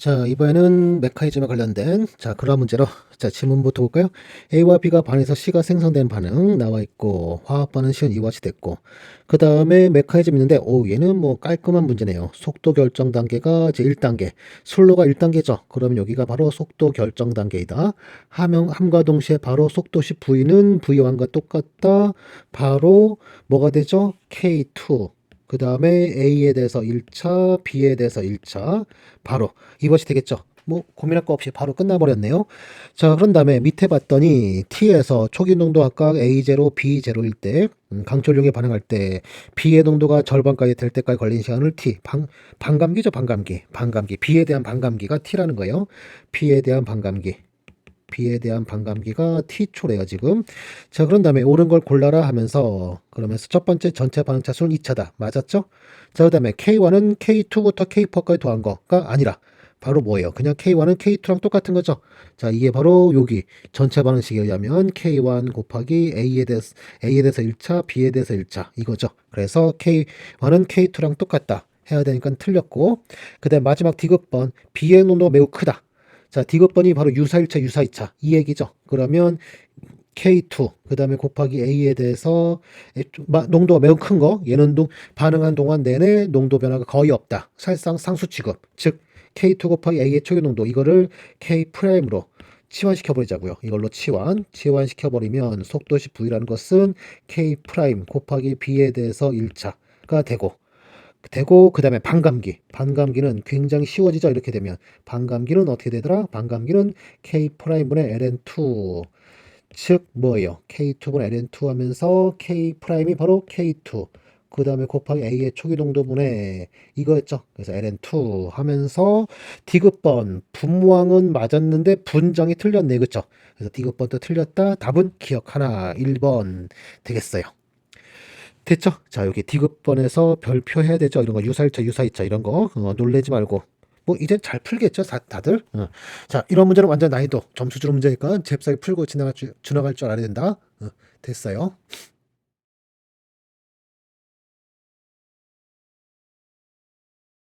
자, 이번에는 메커니즘에 관련된 자, 그런 문제로 자, 지문부터 볼까요? A와 B가 반에서 C가 생성된 반응 나와 있고 화학 반응 시은 이와 같이 됐고 그 다음에 메커니즘 있는데 오 얘는 뭐 깔끔한 문제네요. 속도 결정 단계가 이제 1단계 슬로가 1단계죠. 그러면 여기가 바로 속도 결정 단계이다. 함형 함과 동시에 바로 속도시 V는 V1과 똑같다. 바로 뭐가 되죠? K2 그 다음에 A에 대해서 1차, B에 대해서 1차, 바로 이것이 되겠죠. 뭐 고민할 거 없이 바로 끝나버렸네요. 자, 그런 다음에 밑에 봤더니 T에서 초기 농도 아까 A0, B0일 때 음, 강철용에 반응할 때 B의 농도가 절반까지 될 때까지 걸린 시간을 T, 방, 반감기죠, 반감기. 반감기. B에 대한 반감기가 T라는 거예요. B에 대한 반감기. B에 대한 반감기가 T초래요, 지금. 자, 그런 다음에 옳은 걸 골라라 하면서 그러면서 첫 번째 전체 반응차 수는 2차다. 맞았죠? 자, 그 다음에 K1은 K2부터 K4까지 더한 거가 아니라 바로 뭐예요? 그냥 K1은 K2랑 똑같은 거죠. 자, 이게 바로 여기 전체 반응식에 의하면 K1 곱하기 A에 대해서, A에 대해서 1차, B에 대해서 1차 이거죠. 그래서 K1은 K2랑 똑같다. 해야 되니까 틀렸고 그 다음 마지막 디귿번 B의 농도가 매우 크다. 자, 디귿번이 바로 유사 1차, 유사 2차 이 얘기죠. 그러면 K2 그 다음에 곱하기 A에 대해서 농도가 매우 큰 거 얘는 동, 반응한 동안 내내 농도 변화가 거의 없다. 사실상 상수 취급 즉 K2 곱하기 A의 초기 농도 이거를 K 프라임으로 치환시켜 버리자고요. 이걸로 치환 치환시켜 버리면 속도시 V라는 것은 K 프라임 곱하기 B에 대해서 1차가 되고 되고 그 다음에 반감기. 반감기는 굉장히 쉬워지죠? 이렇게 되면. 반감기는 어떻게 되더라? 반감기는 K 프라임분의 ln2 즉 뭐예요? K2분의 ln2 하면서 K 프라임이 바로 K2 그 다음에 곱하기 A의 초기 농도분의 이거였죠? 그래서 ln2 하면서 디귿번. 분모항은 맞았는데 분정이 틀렸네. 그쵸? 그래서 디귿번도 틀렸다. 답은 기억 하나? 1번. 되겠어요 됐죠? 자, 여기 디귿번에서 별표 해야 되죠? 이런 거 유사일차, 유사이차 이런 거 어, 놀래지 말고 뭐 이제 잘 풀겠죠, 다, 다들? 어. 자, 이런 문제는 완전 난이도 점수 주는 문제니까 잽싸게 풀고 지나갈 줄, 지나갈 줄 알아야 된다. 어, 됐어요.